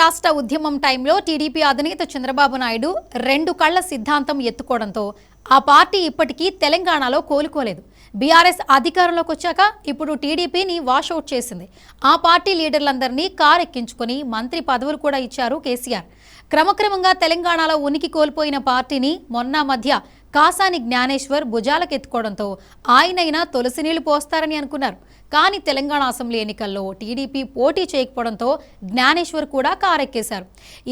రాష్ట్ర ఉద్యమం టైంలో టీడీపీ అధినేత చంద్రబాబు నాయుడు రెండు కళ్ళ సిద్ధాంతం ఎత్తుకోవడంతో ఆ పార్టీ ఇప్పటికీ తెలంగాణలో కోలుకోలేదు. బీఆర్ఎస్ అధికారంలోకి వచ్చాక ఇప్పుడు టీడీపీని వాషౌట్ చేసింది. ఆ పార్టీ లీడర్లందరినీ కారెక్కించుకొని మంత్రి పదవులు కూడా ఇచ్చారు కేసీఆర్. క్రమక్రమంగా తెలంగాణలో ఉనికి కోల్పోయిన పార్టీని మొన్న మధ్య కాసాని జ్ఞానేశ్వర్ భుజాలకెత్తుకోవడంతో ఆయనైనా తులసి నీళ్ళు పోస్తారని అనుకున్నారు. కానీ తెలంగాణ అసెంబ్లీ ఎన్నికల్లో టీడీపీ పోటీ చేయకపోవడంతో జ్ఞానేశ్వర్ కూడా కారెక్కేశారు.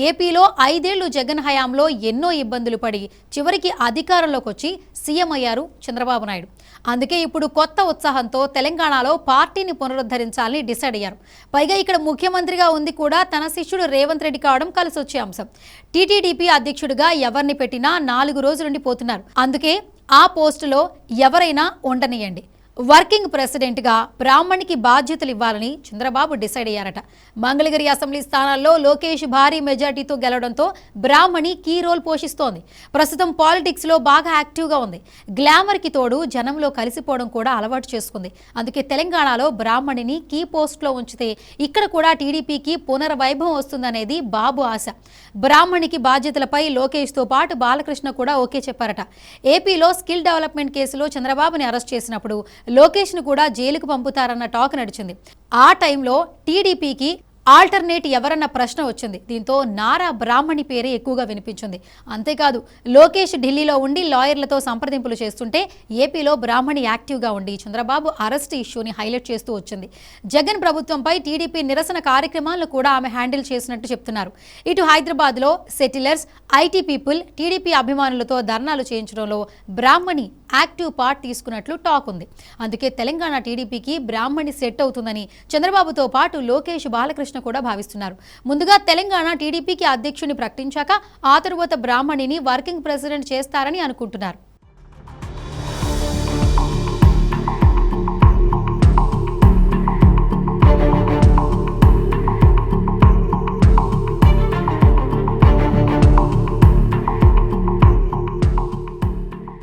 ఏపీలో ఐదేళ్ళు జగన్ హయాంలో ఎన్నో ఇబ్బందులు పడి చివరికి అధికారంలోకి వచ్చి సీఎం అయ్యారు చంద్రబాబు నాయుడు. అందుకే ఇప్పుడు కొత్త ఉత్సాహంతో తెలంగాణలో పార్టీని పునరుద్ధరించాలని డిసైడ్ అయ్యారు. పైగా ఇక్కడ ముఖ్యమంత్రిగా ఉంది కూడా తన శిష్యుడు రేవంత్ రెడ్డి కావడం కలిసి వచ్చే అంశం. టీటీడీపీ అధ్యక్షుడిగా ఎవరిని పెట్టినా నాలుగు రోజులుండి పోతున్నారు. అందుకే ఆ పోస్టులో ఎవరైనా ఉండనియండి. వర్కింగ్ ప్రెసిడెంట్గా బ్రాహ్మణికి బాధ్యతలు ఇవ్వాలని చంద్రబాబు డిసైడ్ అయ్యారట. మంగళగిరి అసెంబ్లీ స్థానాల్లో లోకేష్ భారీ మెజార్టీతో గెలవడంతో బ్రాహ్మణి కీ రోల్ పోషిస్తోంది. ప్రస్తుతం పాలిటిక్స్లో బాగా యాక్టివ్గా ఉంది. గ్లామర్కి తోడు జనంలో కలిసిపోవడం కూడా అలవాటు చేసుకుంది. అందుకే తెలంగాణలో బ్రాహ్మణిని కీ పోస్ట్లో ఉంచితే ఇక్కడ కూడా టీడీపీకి పునర్వైభవం వస్తుందనేది బాబు ఆశ. బ్రాహ్మణికి బాధ్యతలపై లోకేష్తో పాటు బాలకృష్ణ కూడా ఓకే చెప్పారట. ఏపీలో స్కిల్ డెవలప్మెంట్ కేసులో చంద్రబాబుని అరెస్ట్ చేసినప్పుడు లోకేష్ను కూడా జైలుకు పంపుతారన్న టాక్ నడిచింది. ఆ టైంలో టీడీపీకి ఆల్టర్నేట్ ఎవరన్న ప్రశ్న వచ్చింది. దీంతో నారా బ్రాహ్మణి పేరే ఎక్కువగా వినిపించింది. అంతేకాదు లోకేష్ ఢిల్లీలో ఉండి లాయర్లతో సంప్రదింపులు చేస్తుంటే ఏపీలో బ్రాహ్మణి యాక్టివ్గా ఉండి చంద్రబాబు అరెస్ట్ ఇష్యూని హైలైట్ చేస్తూ వచ్చింది. జగన్ ప్రభుత్వంపై టీడీపీ నిరసన కార్యక్రమాలను కూడా ఆమె హ్యాండిల్ చేసినట్టు చెప్తున్నారు. ఇటు హైదరాబాద్లో సెటిలర్స్ ఐటీ పీపుల్ టీడీపీ అభిమానులతో ధర్నాలు చేయించడంలో బ్రాహ్మణి యాక్టివ్ పార్ట్ తీసుకున్నట్లు టాక్ ఉంది. అందుకే తెలంగాణ టీడీపీకి బ్రాహ్మణి సెట్ అవుతుందని చంద్రబాబుతో పాటు లోకేష్ బాలకృష్ణ కూడా భావిస్తున్నారు. ముందుగా తెలంగాణ టీడీపీకి అధ్యక్షుని ప్రకటించాక ఆ తరువాత బ్రాహ్మణిని వర్కింగ్ ప్రెసిడెంట్ చేస్తారని అనుకుంటున్నారు.